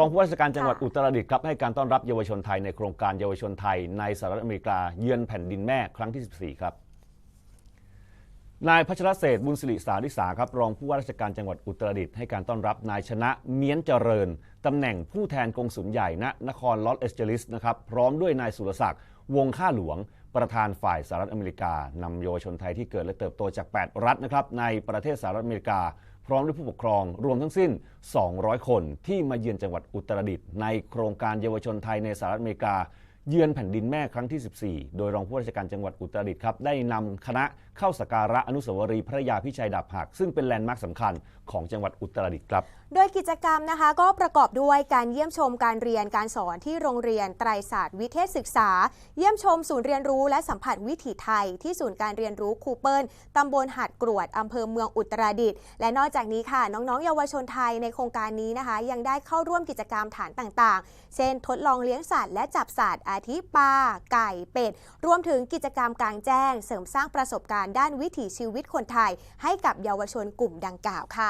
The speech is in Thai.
รองผู้ว่าราชการจังหวัดค่ะอุตรดิตถ์ครับให้การต้อนรับเยาวชนไทยในโครงการเยาวชนไทยในสหรัฐอเมริกาเยือนแผ่นดินแม่ครั้งที่ 14 ครับนายพัชรเศรษฐ์บุญสิริสาริสาครับรองผู้ว่าราชการจังหวัดอุตรดิตถ์ให้การต้อนรับนายชนะเมียนเจริญตำแหน่งผู้แทนกงสุลใหญ่ณนครลอสแอนเจลิสนะครับพร้อมด้วยนายสุรศักดิ์วงข้าหลวง ประธานฝ่ายสหรัฐอเมริกานำเยาวชนไทยที่เกิดและเติบโตจาก 8 รัฐนะครับในประเทศสหรัฐอเมริกา พร้อมด้วยผู้ปกครองรวมทั้งสิ้น 200 คนที่มาเยือนจังหวัดอุตรดิตถ์ในโครงการเยาวชนไทยในสหรัฐอเมริกา เยือนแผ่นดินแม่ครั้งที่ 14 โดยรองผู้ราชการจังหวัดอุตรดิตถ์ครับ ได้นำคณะเข้าสักการะอนุสาวรีย์พระยาพิชัยดาบหัก ซึ่งเป็นแลนด์มาร์คสำคัญของจังหวัดอุตรดิตถ์ครับ โดยกิจกรรมนะคะก็ประกอบด้วยการเยี่ยมชมการเรียนการสอนที่โรงเรียนไตรศาสตร์วิเทศศึกษา เยี่ยมชมศูนย์เรียนรู้และสัมผัสวิถีไทย ที่ศูนย์การเรียนรู้คูเปิลตำบลหาดกรวดอำเภอเมืองอุตรดิตถ์และนอกจากนี้ค่ะ น้องๆ เยาวชนไทยในโครงการนี้นะคะ ยังได้เข้าร่วมกิจกรรมฐานต่างๆ เช่น ทดลองเลี้ยงสัตว์และจับสัตว์อาทิปลาไก่เป็ด รวมถึงกิจกรรมกลางแจ้ง เสริมสร้างประสบการณ์ด้านวิถีชีวิตคนไทย ให้กับเยาวชนกลุ่มดังกล่าวค่ะ